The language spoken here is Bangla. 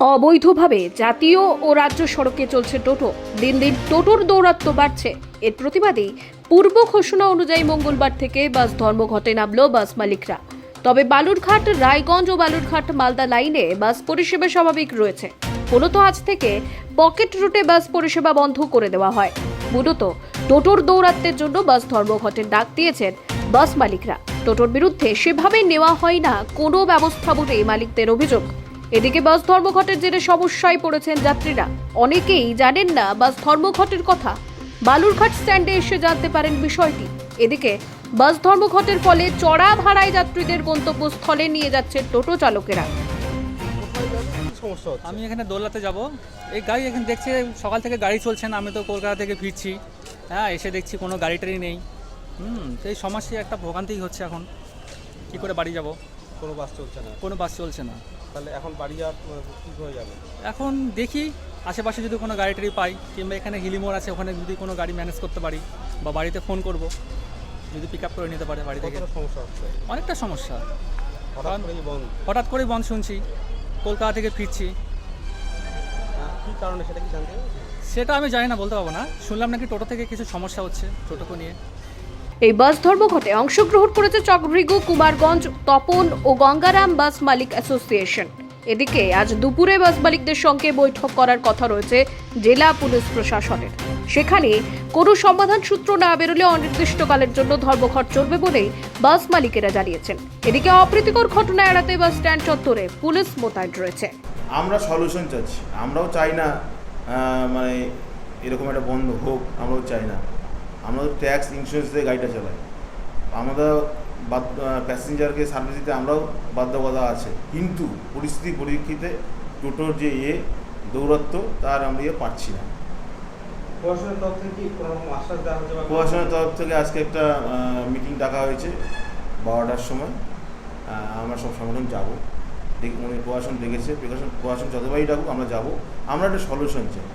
অবৈধভাবে জাতীয় ও রাজ্য সড়কে চলছে টোটো। দিন দিন টোটোর দৌরাত্ম বাড়ছে। এর প্রতিবাদেই পূর্ব ঘোষণা অনুযায়ী মঙ্গলবার থেকে বাস ধর্মঘটে নামলো বাস মালিকরা। তবে বালুরঘাট, রায়গঞ্জ ও বালুরঘাট মালদা লাইনে বাস পরিষেবা স্বাভাবিক রয়েছে। মূলত আজ থেকে পকেট রুটে বাস পরিষেবা বন্ধ করে দেওয়া হয়। মূলত টোটোর দৌরাত্মের জন্য বাস ধর্মঘটের ডাক দিয়েছেন বাস মালিকরা। টোটোর বিরুদ্ধে সেভাবে নেওয়া হয় না, কোনো ব্যবস্থা বলে মালিকদের অভিযোগ। এদিকে বাস ধর্মঘটের জেরে সমস্যায় পড়েছেন যাত্রীরা। অনেকেই জানেন না বাস ধর্মঘটের কথা। বালুরঘাট স্ট্যান্ডে এসে জানতে পারেন বিষয়টি। এদিকে বাস ধর্মঘটের ফলে চড়া ভাড়ায় যাত্রীদের গন্তব্যস্থলে নিয়ে যাচ্ছে টোটো চালকেরা। আমি এখানে দোলাতে যাব। এই গাড়ি এখানে দেখছি সকাল থেকে গাড়ি চলছে না আমি তো কলকাতা থেকে ফিরছি। হ্যাঁ এসে দেখছি কোনো গাড়ি টাড়ি নেই। হুম সেই সমস্যায় একটা ভোগান্তিই হচ্ছে এখন। কি করে বাড়ি যাব? কোনো বাস চলছে না। কোনো বাস চলছে না। তাহলে এখন বাড়ি যাওয়ার কী হয়ে যাবে? এখন দেখি আশেপাশে যদি কোনো গাড়ি টাড়ি পাই কিংবা এখানে হিলিমোড় আছে ওখানে যদি কোনো গাড়ি ম্যানেজ করতে পারি বা বাড়িতে ফোন করব যদি পিক আপ করে নিতে পারে বাড়ি থেকে। সমস্যা হচ্ছে? অনেকটা সমস্যা। হঠাৎ করেই বন্ধ। হঠাৎ করেই বন্ধ শুনছি কলকাতা থেকে ফিরছি। কী কারণে সেটা কি জানতে সেটা আমি জানি না বলতে পারব না। শুনলাম নাকি টোটো থেকে কিছু সমস্যা হচ্ছে টোটোকে নিয়ে। এই বাস ধর্মঘটে অংশগ্রহণ করেছে চকভৃগু, কুমারগঞ্জ, তপন ও গঙ্গারাম বাস মালিক অ্যাসোসিয়েশন। এদিকে আজ দুপুরে বাস মালিকদের সঙ্গে বৈঠক করার কথা রয়েছে জেলা পুলিশ প্রশাসনের। সেখানে কোনো সমাধান সূত্র না বেরোলে অনির্দিষ্টকালের জন্য ধর্মঘট চলবে বলেই বাস মালিকেরা জানিয়েছেন। এদিকে অপ্রীতিকর ঘটনা এড়াতে বাস স্ট্যান্ড চত্বরে পুলিশ মোতায়েন রয়েছে। আমরা সলিউশন চাচ্ছি। আমরাও চাই না মানে এরকম একটা বন্ধ হোক, আমরাও চাই না। আমরা ট্যাক্স ইন্স্যুরেন্স দিয়ে গাড়িটা চালাই আমরা প্যাসেঞ্জারকে সার্ভিস দিতে আমরাও বাধ্যবাধা আছে। কিন্তু পরিস্থিতি পরিপ্রেক্ষিতে টোটোর যে ইয়ে দৌরত্ব তার আমরা ইয়ে পাচ্ছি না। প্রশাসনের তরফ থেকে আজকে একটা মিটিং ডাকা হয়েছে বারোটার সময়। আমরা সব সংগঠন যাব। দেখ উনি প্রশাসন ডেকেছে প্রশাসন প্রশাসন যতবারই ডাকুক আমরা যাব। আমরা একটা সলিউশন চাই।